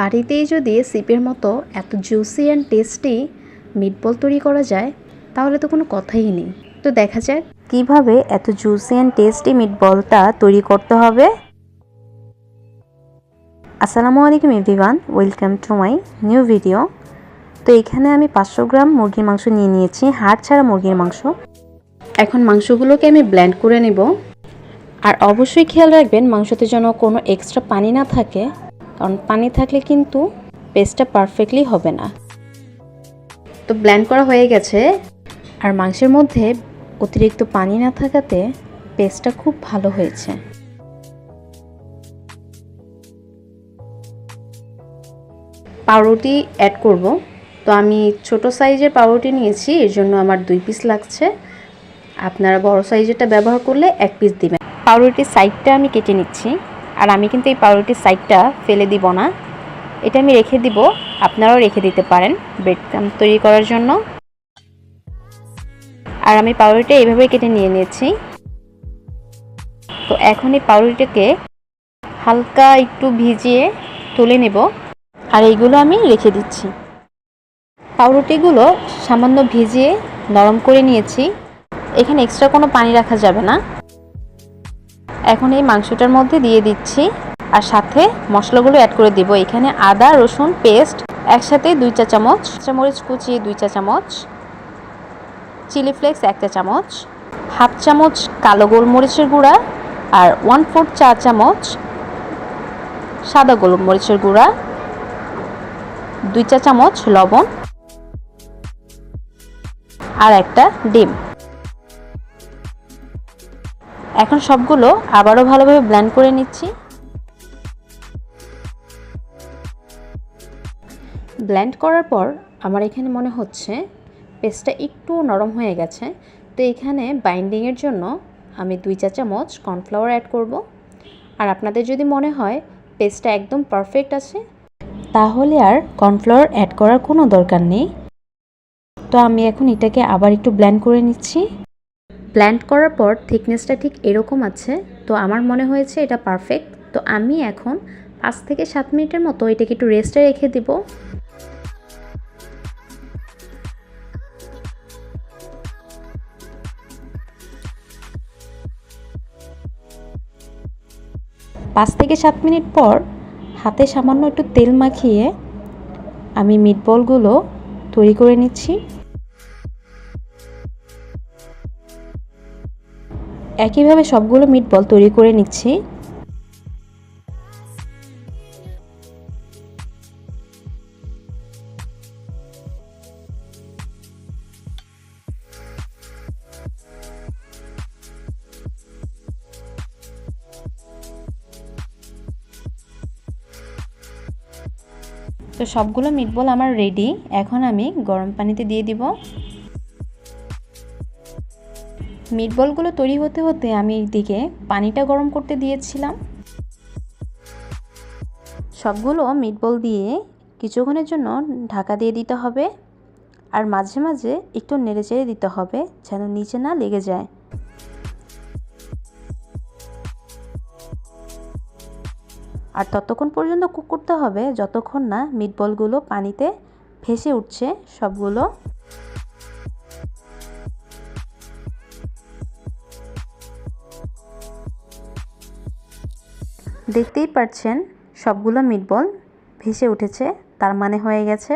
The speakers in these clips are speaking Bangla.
বাড়িতেই যদি সিপের মতো এত জুসি অ্যান্ড টেস্টি মিটবল তৈরি করা যায়, তাহলে তো কোনো কথাই নেই। তো দেখা যাক কীভাবে এত জুসি অ্যান্ড টেস্টি মিটবলটা তৈরি করতে হবে। আসসালামু আলাইকুম everyone, welcome to my new video. তো এখানে আমি পাঁচশো গ্রাম মুরগির মাংস নিয়ে নিয়েছি, হাড় ছাড়া মুরগির মাংস। এখন মাংসগুলোকে আমি ব্ল্যান্ড করে নেব। আর অবশ্যই খেয়াল রাখবেন, মাংসতে যেন কোনো এক্সট্রা পানি না থাকে। কারণ পানি থাকলে কিন্তু পেস্টটা পারফেক্টলি হবে না। তো ব্ল্যান্ড করা হয়ে গেছে। আর মাংসের মধ্যে অতিরিক্ত পানি না থাকাতে পেস্টটা খুব ভালো হয়েছে। পাউরুটি অ্যাড করব। তো আমি ছোট সাইজের পাউরুটি নিয়েছি, এর জন্য আমার দুই পিস লাগছে। আপনারা বড় সাইজেরটা ব্যবহার করলে এক পিস দিবেন। পাউরুটির সাইডটা আমি কেটে নিচ্ছি। আর আমি কিন্তু এই পাউরুটির সাইডটা ফেলে দিব না। এটা আমি রেখে দিব, আপনারাও রেখে দিতে পারেন ব্রেড ক্রাম তৈরি করার জন্য। আর আমি পাউরুটি এইভাবে কেটে নিয়ে নিয়েছি। তো এখন এই পাউরুটিকে হালকা একটু ভিজিয়ে তুলে নেব। আর এইগুলো আমি রেখে দিচ্ছি। পাউরুটিগুলো সামান্য ভিজিয়ে নরম করে নিয়েছি। এখানে এক্সট্রা কোনো পানি রাখা যাবে না। এখন এই মাংসটার মধ্যে দিয়ে দিচ্ছি আর সাথে মশলাগুলো অ্যাড করে দিব। এখানে আদা, রসুন পেস্ট একসাথে দুই চা চামচ চামচ কুচি দুই চা চামচ চিলি ফ্লেক্স এক চা চামচ, হাফ চামচ কালো গোলমরিচের গুঁড়া আর ওয়ান ফোর্থ চা চামচ সাদা গোলমরিচের গুঁড়া, দুই চা চামচ লবণ আর একটা ডিম। এখন সবগুলো আবারও ভালোভাবে ব্ল্যান্ড করে নিচ্ছি। ব্ল্যান্ড করার পর আমার এখানে মনে হচ্ছে পেস্টটা একটু নরম হয়ে গেছে। তো এখানে বাইন্ডিংয়ের জন্য আমি দুই চা চামচ কর্নফ্লাওয়ার অ্যাড করব। আর আপনাদের যদি মনে হয় পেস্টটা একদম পারফেক্ট আছে, তাহলে আর কর্নফ্লাওয়ার অ্যাড করার কোনো দরকার নেই। তো আমি এখন এটাকে আবার একটু ব্ল্যান্ড করে নিচ্ছি। ব্ল্যান্ড করার পর থিকনেসটা ঠিক এরকম আছে, তো আমার মনে হয়েছে এটা পারফেক্ট তো আমি এখন পাঁচ থেকে সাত মিনিটের মতো এটাকে একটু রেস্টে রেখে দিব। পাঁচ থেকে সাত মিনিট পর হাতে সামান্য একটু তেল মাখিয়ে আমি মিটবলগুলো তৈরি করে নিচ্ছি। একইভাবে সবগুলো মিটবল তৈরি করে নিচ্ছি। তো সবগুলো মিটবল আমার রেডি এখন আমি গরম পানিতে দিয়ে দিব। মিটবলগুলো তৈরি হতে হতে আমি এইদিকে পানিটা গরম করতে দিয়েছিলাম। সবগুলো মিটবল দিয়ে কিছুক্ষণের জন্য ঢাকা দিয়ে দিতে হবে আর মাঝে মাঝে একটু নেড়ে চেড়ে দিতে হবে যেন নিচে না লেগে যায়। আর ততক্ষণ পর্যন্ত কুক করতে হবে যতক্ষণ না মিটবলগুলো পানিতে ভেসে উঠছে সবগুলো। দেখতেই পাচ্ছেন সবগুলো মিটবল ভেসে উঠেছে, তার মানে হয়ে গেছে।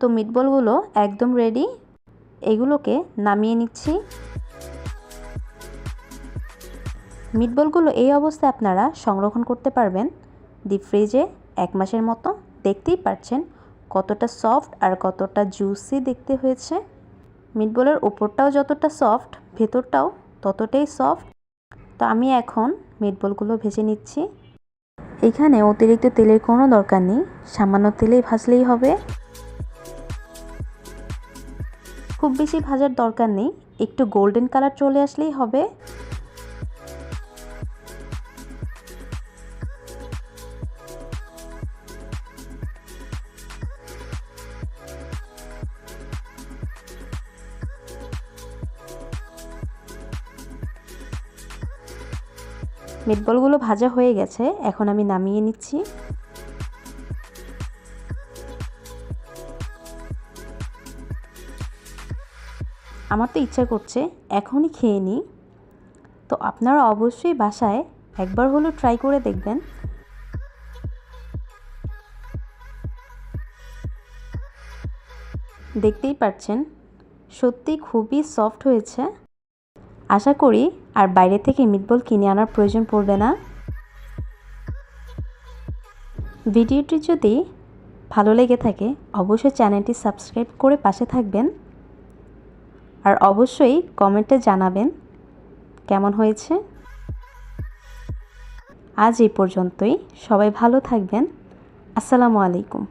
তো মিটবলগুলো একদম রেডি এগুলোকে নামিয়ে নিচ্ছি। মিটবলগুলো এই অবস্থায় আপনারা সংরক্ষণ করতে পারবেন ডিপ ফ্রিজে এক মাসের মতো। দেখতেই পাচ্ছেন কতটা সফট আর কতটা জুসি দেখতে হয়েছে। মিটবলের উপরটাও যতটা সফট ভেতরটাও ততটাই সফট তো আমি এখন মিটবলগুলো ভেজে নিচ্ছি। এখানে অতিরিক্ত তেলের কোনো দরকার নেই, সামান্য তেলেই ভাজলেই হবে। খুব বেশি ভাজার দরকার নেই, একটু গোল্ডেন কালার চলে আসলেই হবে। মিটবলগুলো ভাজা হয়ে গেছে, এখন আমি নামিয়ে নিচ্ছি। আমার তো ইচ্ছা করছে এখনই খেয়ে নিই। তো আপনারা অবশ্যই বাসায় একবার হলেও ট্রাই করে দেখবেন। দেখতেই পাচ্ছেন, সত্যি খুবই সফট হয়েছে। আশা করি আর বাইরে থেকে মিটবল কিনে আনার প্রয়োজন পড়বে না। ভিডিওটি যদি ভালো লেগে থাকে, অবশ্যই চ্যানেলটি সাবস্ক্রাইব করে পাশে থাকবেন। আর অবশ্যই কমেন্টে জানাবেন কেমন হয়েছে। আজ এই পর্যন্তই। সবাই ভালো থাকবেন। আসসালামু আলাইকুম।